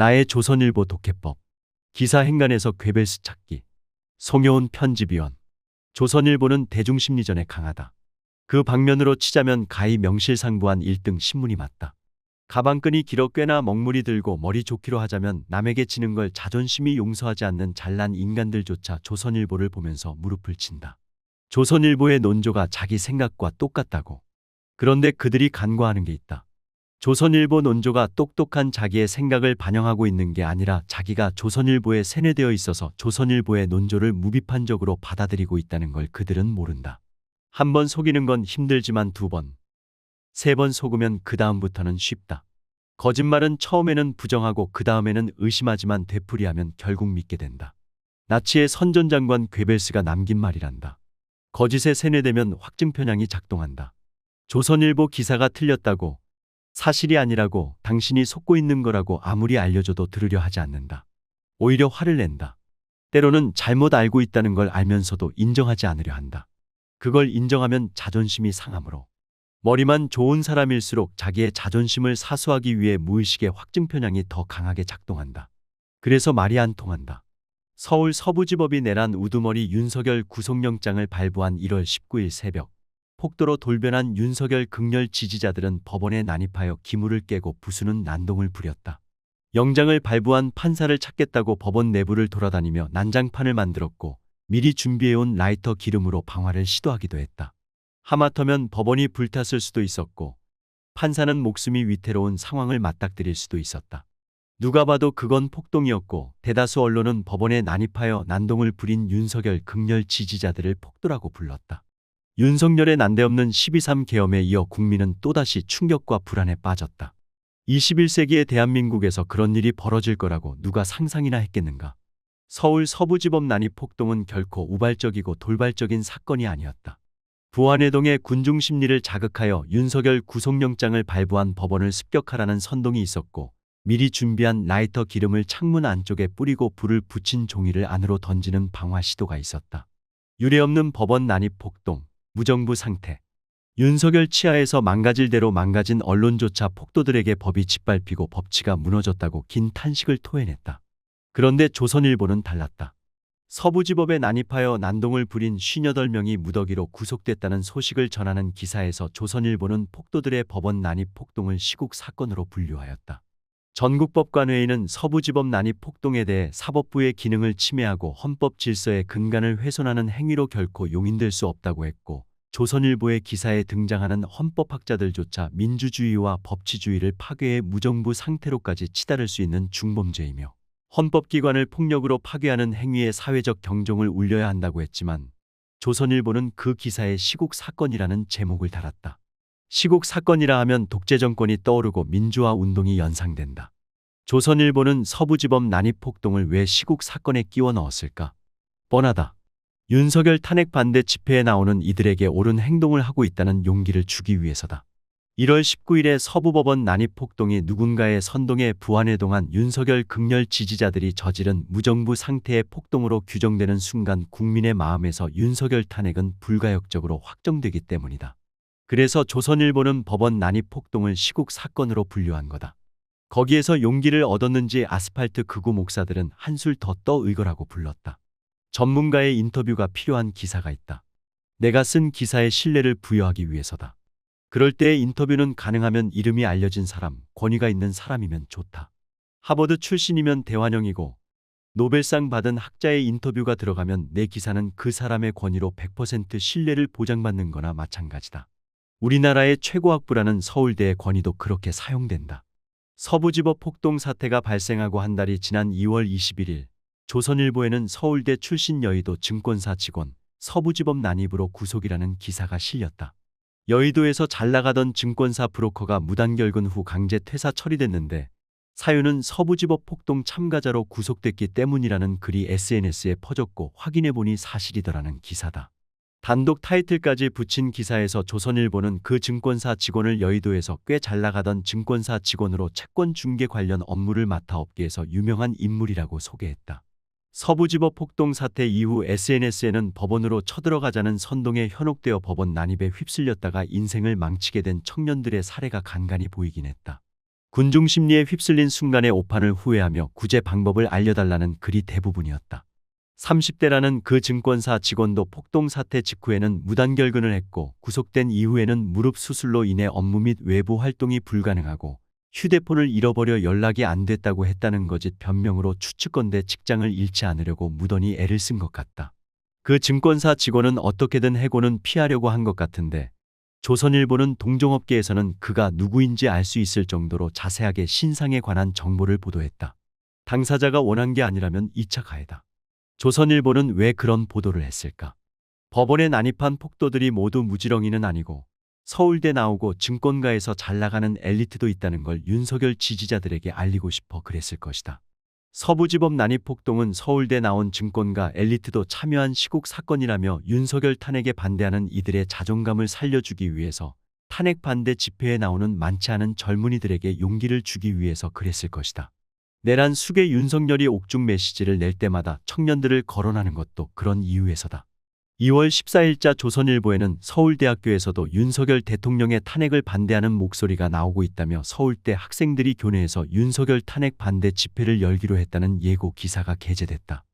나의 조선일보 독해법. 기사 행간에서 괴벨스 찾기. 송여운 편집위원. 조선일보는 대중심리전에 강하다. 그 방면으로 치자면 가히 명실상부한 1등 신문이 맞다. 가방끈이 길어 꽤나 먹물이 들고 머리 좋기로 하자면 남에게 지는 걸 자존심이 용서하지 않는 잘난 인간들조차 조선일보를 보면서 무릎을 친다. 조선일보의 논조가 자기 생각과 똑같다고. 그런데 그들이 간과하는 게 있다. 조선일보 논조가 똑똑한 자기의 생각을 반영하고 있는 게 아니라 자기가 조선일보에 세뇌되어 있어서 조선일보의 논조를 무비판적으로 받아들이고 있다는 걸 그들은 모른다. 한 번 속이는 건 힘들지만 두 번, 세 번 속으면 그 다음부터는 쉽다. 거짓말은 처음에는 부정하고 그 다음에는 의심하지만 되풀이하면 결국 믿게 된다. 나치의 선전장관 괴벨스가 남긴 말이란다. 거짓에 세뇌되면 확증 편향이 작동한다. 조선일보 기사가 틀렸다고 사실이 아니라고 당신이 속고 있는 거라고 아무리 알려줘도 들으려 하지 않는다. 오히려 화를 낸다. 때로는 잘못 알고 있다는 걸 알면서도 인정하지 않으려 한다. 그걸 인정하면 자존심이 상하므로 머리만 좋은 사람일수록 자기의 자존심을 사수하기 위해 무의식의 확증 편향이 더 강하게 작동한다. 그래서 말이 안 통한다. 서울 서부지법이 내란 우두머리 윤석열 구속영장을 발부한 1월 19일 새벽 폭도로 돌변한 윤석열 극렬 지지자들은 법원에 난입하여 기물을 깨고 부수는 난동을 부렸다. 영장을 발부한 판사를 찾겠다고 법원 내부를 돌아다니며 난장판을 만들었고 미리 준비해온 라이터 기름으로 방화를 시도하기도 했다. 하마터면 법원이 불탔을 수도 있었고 판사는 목숨이 위태로운 상황을 맞닥뜨릴 수도 있었다. 누가 봐도 그건 폭동이었고 대다수 언론은 법원에 난입하여 난동을 부린 윤석열 극렬 지지자들을 폭도라고 불렀다. 윤석열의 난데없는 12.3 계엄에 이어 국민은 또다시 충격과 불안에 빠졌다. 21세기의 대한민국에서 그런 일이 벌어질 거라고 누가 상상이나 했겠는가. 서울 서부지법 난입 폭동은 결코 우발적이고 돌발적인 사건이 아니었다. 부안해동의 군중 심리를 자극하여 윤석열 구속영장을 발부한 법원을 습격하라는 선동이 있었고 미리 준비한 라이터 기름을 창문 안쪽에 뿌리고 불을 붙인 종이를 안으로 던지는 방화 시도가 있었다. 유례없는 법원 난입 폭동, 무정부 상태. 윤석열 치하에서 망가질 대로 망가진 언론조차 폭도들에게 법이 짓밟히고 법치가 무너졌다고 긴 탄식을 토해냈다. 그런데 조선일보는 달랐다. 서부지법에 난입하여 난동을 부린 58명이 무더기로 구속됐다는 소식을 전하는 기사에서 조선일보는 폭도들의 법원 난입 폭동을 시국 사건으로 분류하였다. 전국법관회의는 서부지법 난입 폭동에 대해 사법부의 기능을 침해하고 헌법 질서의 근간을 훼손하는 행위로 결코 용인될 수 없다고 했고 조선일보의 기사에 등장하는 헌법학자들조차 민주주의와 법치주의를 파괴해 무정부 상태로까지 치달을 수 있는 중범죄이며 헌법기관을 폭력으로 파괴하는 행위의 사회적 경종을 울려야 한다고 했지만 조선일보는 그 기사에 시국 사건이라는 제목을 달았다. 시국 사건이라 하면 독재 정권이 떠오르고 민주화 운동이 연상된다. 조선일보는 서부지법 난입 폭동을 왜 시국 사건에 끼워 넣었을까? 뻔하다. 윤석열 탄핵 반대 집회에 나오는 이들에게 옳은 행동을 하고 있다는 용기를 주기 위해서다. 1월 19일에 서부법원 난입 폭동이 누군가의 선동에 부안해동한 윤석열 극렬 지지자들이 저지른 무정부 상태의 폭동으로 규정되는 순간 국민의 마음에서 윤석열 탄핵은 불가역적으로 확정되기 때문이다. 그래서 조선일보는 법원 난입 폭동을 시국 사건으로 분류한 거다. 거기에서 용기를 얻었는지 아스팔트 극우 목사들은 한술 더 떠 의거라고 불렀다. 전문가의 인터뷰가 필요한 기사가 있다. 내가 쓴 기사에 신뢰를 부여하기 위해서다. 그럴 때의 인터뷰는 가능하면 이름이 알려진 사람, 권위가 있는 사람이면 좋다. 하버드 출신이면 대환영이고 노벨상 받은 학자의 인터뷰가 들어가면 내 기사는 그 사람의 권위로 100% 신뢰를 보장받는 거나 마찬가지다. 우리나라의 최고 학부라는 서울대의 권위도 그렇게 사용된다. 서부지법 폭동 사태가 발생하고 한 달이 지난 2월 21일 조선일보에는 서울대 출신 여의도 증권사 직원 서부지법 난입으로 구속이라는 기사가 실렸다. 여의도에서 잘 나가던 증권사 브로커가 무단결근 후 강제 퇴사 처리됐는데 사유는 서부지법 폭동 참가자로 구속됐기 때문이라는 글이 SNS에 퍼졌고 확인해보니 사실이더라는 기사다. 단독 타이틀까지 붙인 기사에서 조선일보는 그 증권사 직원을 여의도에서 꽤 잘 나가던 증권사 직원으로 채권 중개 관련 업무를 맡아 업계에서 유명한 인물이라고 소개했다. 서부지법 폭동 사태 이후 SNS에는 법원으로 쳐들어가자는 선동에 현혹되어 법원 난입에 휩쓸렸다가 인생을 망치게 된 청년들의 사례가 간간히 보이긴 했다. 군중 심리에 휩쓸린 순간의 오판을 후회하며 구제 방법을 알려달라는 글이 대부분이었다. 30대라는 그 증권사 직원도 폭동 사태 직후에는 무단결근을 했고 구속된 이후에는 무릎 수술로 인해 업무 및 외부 활동이 불가능하고 휴대폰을 잃어버려 연락이 안 됐다고 했다는 거짓 변명으로 추측건대 직장을 잃지 않으려고 무던히 애를 쓴 것 같다. 그 증권사 직원은 어떻게든 해고는 피하려고 한 것 같은데 조선일보는 동종업계에서는 그가 누구인지 알 수 있을 정도로 자세하게 신상에 관한 정보를 보도했다. 당사자가 원한 게 아니라면 2차 가해다. 조선일보는 왜 그런 보도를 했을까? 법원에 난입한 폭도들이 모두 무지렁이는 아니고 서울대 나오고 증권가에서 잘 나가는 엘리트도 있다는 걸 윤석열 지지자들에게 알리고 싶어 그랬을 것이다. 서부지법 난입 폭동은 서울대 나온 증권가 엘리트도 참여한 시국 사건이라며 윤석열 탄핵에 반대하는 이들의 자존감을 살려주기 위해서 탄핵 반대 집회에 나오는 많지 않은 젊은이들에게 용기를 주기 위해서 그랬을 것이다. 내란 숙의 윤석열이 옥중 메시지를 낼 때마다 청년들을 거론하는 것도 그런 이유에서다. 2월 14일자 조선일보에는 서울대학교에서도 윤석열 대통령의 탄핵을 반대하는 목소리가 나오고 있다며 서울대 학생들이 교내에서 윤석열 탄핵 반대 집회를 열기로 했다는 예고 기사가 게재됐다.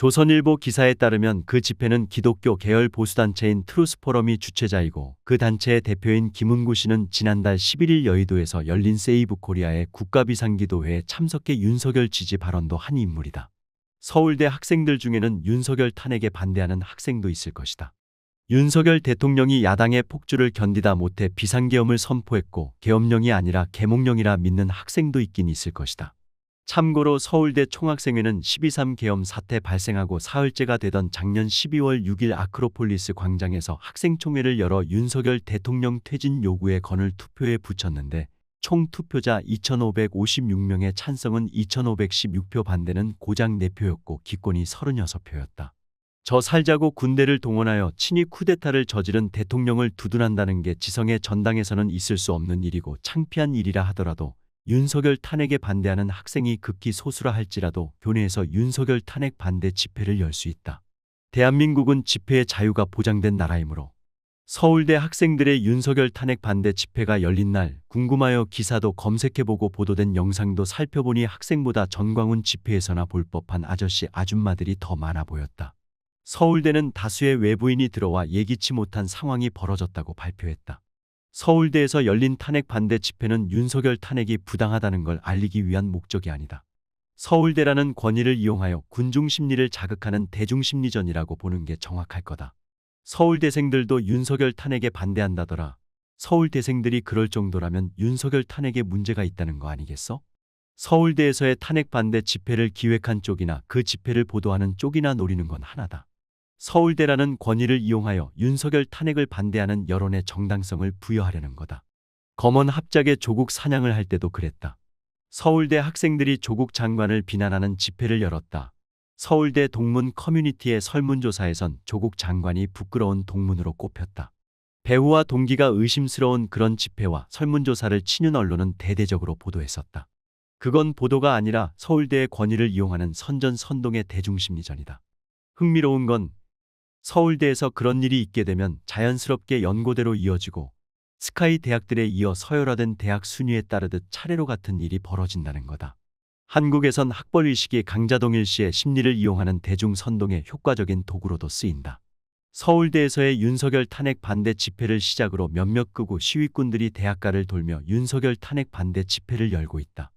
조선일보 기사에 따르면 그 집회는 기독교 계열 보수단체인 트루스포럼이 주최자이고 그 대표의 대표인 김은구 씨는 지난달 11일 여의도에서 열린 세이브 코리아의 국가비상기도회에 참석해 윤석열 지지 발언도 한 인물이다. 서울대 학생들 중에는 윤석열 탄핵에 반대하는 학생도 있을 것이다. 윤석열 대통령이 야당의 폭주를 견디다 못해 비상계엄을 선포했고 계엄령이 아니라 계몽령이라 믿는 학생도 있긴 있을 것이다. 참고로 서울대 총학생회는 12.3 계엄 사태 발생하고 사흘째가 되던 작년 12월 6일 아크로폴리스 광장에서 학생총회를 열어 윤석열 대통령 퇴진 요구에 건을 투표에 붙였는데 총 투표자 2,556명의 찬성은 2,516표 반대는 고작 4표였고 기권이 36표였다. 저 살자고 군대를 동원하여 친위 쿠데타를 저지른 대통령을 두둔한다는 게 지성의 전당에서는 있을 수 없는 일이고 창피한 일이라 하더라도 윤석열 탄핵에 반대하는 학생이 극히 소수라 할지라도 교내에서 윤석열 탄핵 반대 집회를 열 수 있다. 대한민국은 집회의 자유가 보장된 나라이므로 서울대 학생들의 윤석열 탄핵 반대 집회가 열린 날 궁금하여 기사도 검색해보고 보도된 영상도 살펴보니 학생보다 전광훈 집회에서나 볼 법한 아저씨 아줌마들이 더 많아 보였다. 서울대는 다수의 외부인이 들어와 예기치 못한 상황이 벌어졌다고 발표했다. 서울대에서 열린 탄핵 반대 집회는 윤석열 탄핵이 부당하다는 걸 알리기 위한 목적이 아니다. 서울대라는 권위를 이용하여 군중 심리를 자극하는 대중 심리전이라고 보는 게 정확할 거다. 서울대생들도 윤석열 탄핵에 반대한다더라. 서울대생들이 그럴 정도라면 윤석열 탄핵에 문제가 있다는 거 아니겠어? 서울대에서의 탄핵 반대 집회를 기획한 쪽이나 그 집회를 보도하는 쪽이나 노리는 건 하나다. 서울대라는 권위를 이용하여 윤석열 탄핵을 반대하는 여론의 정당성을 부여하려는 거다. 검언 합작의 조국 사냥을 할 때도 그랬다. 서울대 학생들이 조국 장관을 비난하는 집회를 열었다. 서울대 동문 커뮤니티의 설문조사에선 조국 장관이 부끄러운 동문으로 꼽혔다. 배우와 동기가 의심스러운 그런 집회와 설문조사를 친윤 언론은 대대적으로 보도했었다. 그건 보도가 아니라 서울대의 권위를 이용하는 선전선동의 대중심리전이다. 흥미로운 건 서울대에서 그런 일이 있게 되면 자연스럽게 연고대로 이어지고 스카이 대학들에 이어 서열화된 대학 순위에 따르듯 차례로 같은 일이 벌어진다는 거다. 한국에선 학벌의식이 강자동일 씨의 심리를 이용하는 대중선동의 효과적인 도구로도 쓰인다. 서울대에서의 윤석열 탄핵 반대 집회를 시작으로 몇몇 극우 시위꾼들이 대학가를 돌며 윤석열 탄핵 반대 집회를 열고 있다.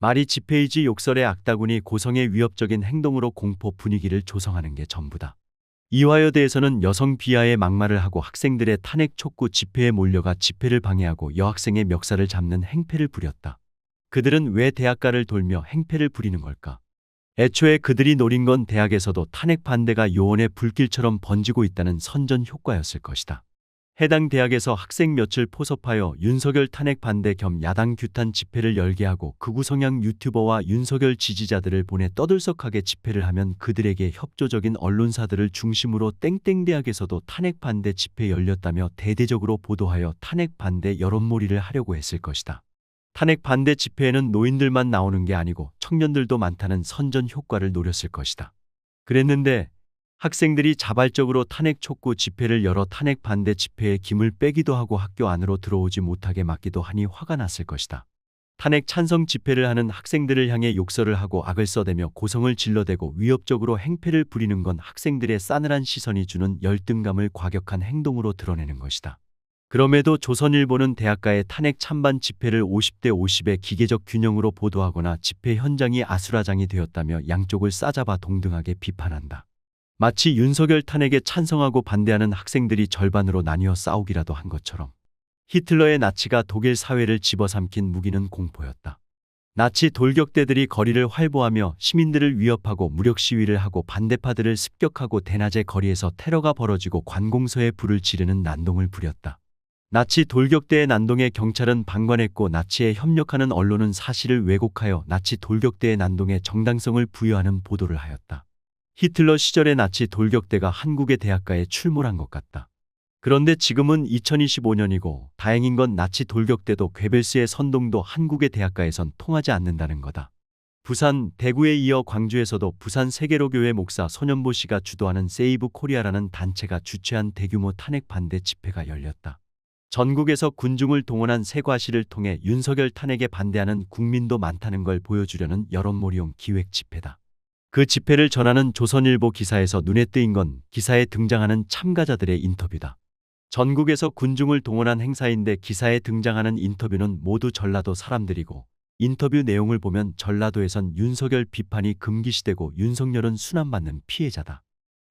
말이 집회이지 욕설의 악다군이 고성의 위협적인 행동으로 공포 분위기를 조성하는 게 전부다. 이화여대에서는 여성 비하에 막말을 하고 학생들의 탄핵 촉구 집회에 몰려가 집회를 방해하고 여학생의 멱살을 잡는 행패를 부렸다. 그들은 왜 대학가를 돌며 행패를 부리는 걸까? 애초에 그들이 노린 건 대학에서도 탄핵 반대가 요원의 불길처럼 번지고 있다는 선전 효과였을 것이다. 해당 대학에서 학생 며칠 포섭하여 윤석열 탄핵 반대 겸 야당 규탄 집회를 열게 하고 극우 성향 유튜버와 윤석열 지지자들을 보내 떠들썩하게 집회를 하면 그들에게 협조적인 언론사들을 중심으로 땡땡 대학에서도 탄핵 반대 집회 열렸다며 대대적으로 보도하여 탄핵 반대 여론몰이를 하려고 했을 것이다. 탄핵 반대 집회에는 노인들만 나오는 게 아니고 청년들도 많다는 선전 효과를 노렸을 것이다. 그랬는데 학생들이 자발적으로 탄핵 촉구 집회를 열어 탄핵 반대 집회에 김을 빼기도 하고 학교 안으로 들어오지 못하게 막기도 하니 화가 났을 것이다. 탄핵 찬성 집회를 하는 학생들을 향해 욕설을 하고 악을 써대며 고성을 질러대고 위협적으로 행패를 부리는 건 학생들의 싸늘한 시선이 주는 열등감을 과격한 행동으로 드러내는 것이다. 그럼에도 조선일보는 대학가의 탄핵 찬반 집회를 50대 50의 기계적 균형으로 보도하거나 집회 현장이 아수라장이 되었다며 양쪽을 싸잡아 동등하게 비판한다. 마치 윤석열 탄핵에 찬성하고 반대하는 학생들이 절반으로 나뉘어 싸우기라도 한 것처럼 히틀러의 나치가 독일 사회를 집어삼킨 무기는 공포였다. 나치 돌격대들이 거리를 활보하며 시민들을 위협하고 무력 시위를 하고 반대파들을 습격하고 대낮에 거리에서 테러가 벌어지고 관공서에 불을 지르는 난동을 부렸다. 나치 돌격대의 난동에 경찰은 방관했고 나치에 협력하는 언론은 사실을 왜곡하여 나치 돌격대의 난동에 정당성을 부여하는 보도를 하였다. 히틀러 시절의 나치 돌격대가 한국의 대학가에 출몰한 것 같다. 그런데 지금은 2025년이고 다행인 건 나치 돌격대도 괴벨스의 선동도 한국의 대학가에선 통하지 않는다는 거다. 부산, 대구에 이어 광주에서도 부산 세계로교회 목사 손연보 씨가 주도하는 세이브 코리아라는 단체가 주최한 대규모 탄핵 반대 집회가 열렸다. 전국에서 군중을 동원한 새 과시를 통해 윤석열 탄핵에 반대하는 국민도 많다는 걸 보여주려는 여론몰이용 기획 집회다. 그 집회를 전하는 조선일보 기사에서 눈에 띄인 건 기사에 등장하는 참가자들의 인터뷰다. 전국에서 군중을 동원한 행사인데 기사에 등장하는 인터뷰는 모두 전라도 사람들이고 인터뷰 내용을 보면 전라도에선 윤석열 비판이 금기시되고 윤석열은 순환받는 피해자다.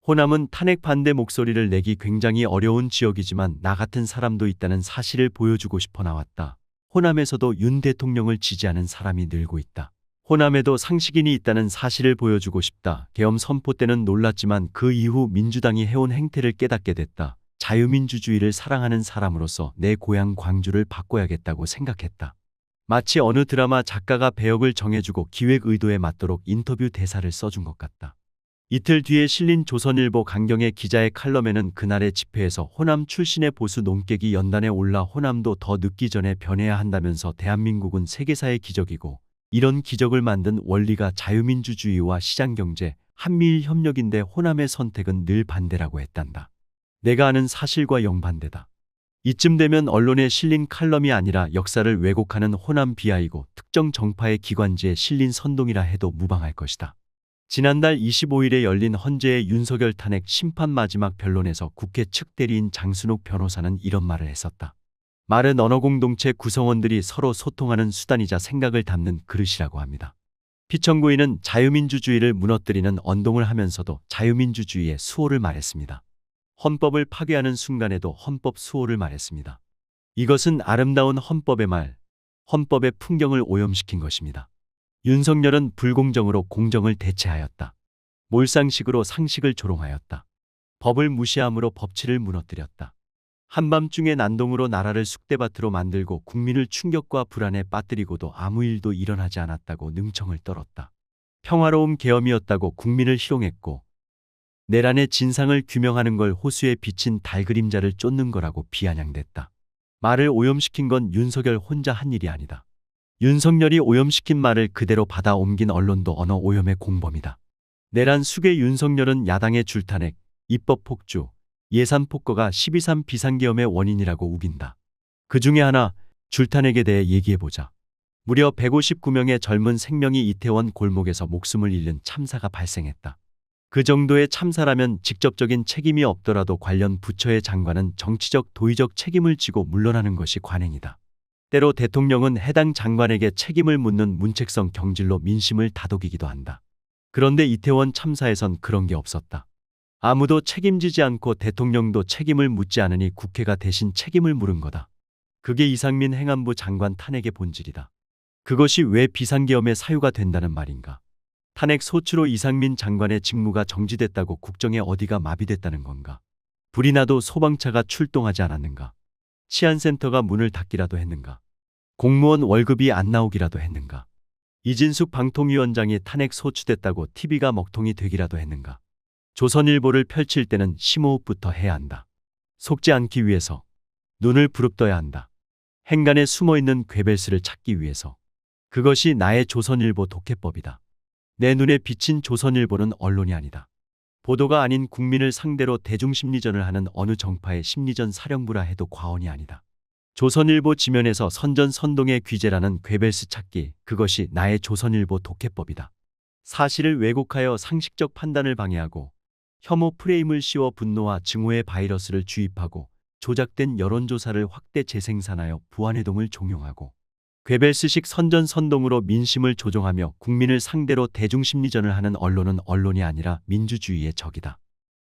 호남은 탄핵 반대 목소리를 내기 굉장히 어려운 지역이지만 나 같은 사람도 있다는 사실을 보여주고 싶어 나왔다. 호남에서도 윤 대통령을 지지하는 사람이 늘고 있다. 호남에도 상식인이 있다는 사실을 보여주고 싶다. 계엄 선포 때는 놀랐지만 그 이후 민주당이 해온 행태를 깨닫게 됐다. 자유민주주의를 사랑하는 사람으로서 내 고향 광주를 바꿔야겠다고 생각했다. 마치 어느 드라마 작가가 배역을 정해주고 기획 의도에 맞도록 인터뷰 대사를 써준 것 같다. 이틀 뒤에 실린 조선일보 강경의 기자의 칼럼에는 그날의 집회에서 호남 출신의 보수 농객이 연단에 올라 호남도 더 늦기 전에 변해야 한다면서 대한민국은 세계사의 기적이고 이런 기적을 만든 원리가 자유민주주의와 시장경제, 한미일 협력인데 호남의 선택은 늘 반대라고 했단다. 내가 아는 사실과 영반대다. 이쯤 되면 언론에 실린 칼럼이 아니라 역사를 왜곡하는 호남 비하이고 특정 정파의 기관지에 실린 선동이라 해도 무방할 것이다. 지난달 25일에 열린 헌재의 윤석열 탄핵 심판 마지막 변론에서 국회 측 대리인 장순옥 변호사는 이런 말을 했었다. 말은 언어 공동체 구성원들이 서로 소통하는 수단이자 생각을 담는 그릇이라고 합니다. 피청구인은 자유민주주의를 무너뜨리는 언동을 하면서도 자유민주주의의 수호를 말했습니다. 헌법을 파괴하는 순간에도 헌법 수호를 말했습니다. 이것은 아름다운 헌법의 말, 헌법의 풍경을 오염시킨 것입니다. 윤석열은 불공정으로 공정을 대체하였다. 몰상식으로 상식을 조롱하였다. 법을 무시함으로 법치를 무너뜨렸다. 한밤중에 난동으로 나라를 쑥대밭으로 만들고 국민을 충격과 불안에 빠뜨리고도 아무 일도 일어나지 않았다고 능청을 떨었다. 평화로움 계엄이었다고 국민을 희롱했고 내란의 진상을 규명하는 걸 호수에 비친 달 그림자를 쫓는 거라고 비아냥댔다. 말을 오염시킨 건 윤석열 혼자 한 일이 아니다. 윤석열이 오염시킨 말을 그대로 받아 옮긴 언론도 언어 오염의 공범이다. 내란 수계 윤석열은 야당의 줄탄핵, 입법 폭주, 예산 폭거가 12.3 비상계엄의 원인이라고 우긴다. 그 중에 하나, 줄탄핵에 대해 얘기해보자. 무려 159명의 젊은 생명이 이태원 골목에서 목숨을 잃는 참사가 발생했다. 그 정도의 참사라면 직접적인 책임이 없더라도 관련 부처의 장관은 정치적 도의적 책임을 지고 물러나는 것이 관행이다. 때로 대통령은 해당 장관에게 책임을 묻는 문책성 경질로 민심을 다독이기도 한다. 그런데 이태원 참사에선 그런 게 없었다. 아무도 책임지지 않고 대통령도 책임을 묻지 않으니 국회가 대신 책임을 물은 거다. 그게 이상민 행안부 장관 탄핵의 본질이다. 그것이 왜 비상계엄의 사유가 된다는 말인가? 탄핵 소추로 이상민 장관의 직무가 정지됐다고 국정에 어디가 마비됐다는 건가? 불이 나도 소방차가 출동하지 않았는가? 치안센터가 문을 닫기라도 했는가? 공무원 월급이 안 나오기라도 했는가? 이진숙 방통위원장이 탄핵 소추됐다고 TV가 먹통이 되기라도 했는가? 조선일보를 펼칠 때는 심호흡부터 해야 한다. 속지 않기 위해서 눈을 부릅떠야 한다. 행간에 숨어 있는 괴벨스를 찾기 위해서 그것이 나의 조선일보 독해법이다. 내 눈에 비친 조선일보는 언론이 아니다. 보도가 아닌 국민을 상대로 대중심리전을 하는 어느 정파의 심리전 사령부라 해도 과언이 아니다. 조선일보 지면에서 선전선동의 귀재라는 괴벨스 찾기, 그것이 나의 조선일보 독해법이다. 사실을 왜곡하여 상식적 판단을 방해하고 혐오 프레임을 씌워 분노와 증오의 바이러스를 주입하고 조작된 여론조사를 확대 재생산하여 부안해동을 종용하고 괴벨스식 선전선동으로 민심을 조종하며 국민을 상대로 대중심리전을 하는 언론은 언론이 아니라 민주주의의 적이다.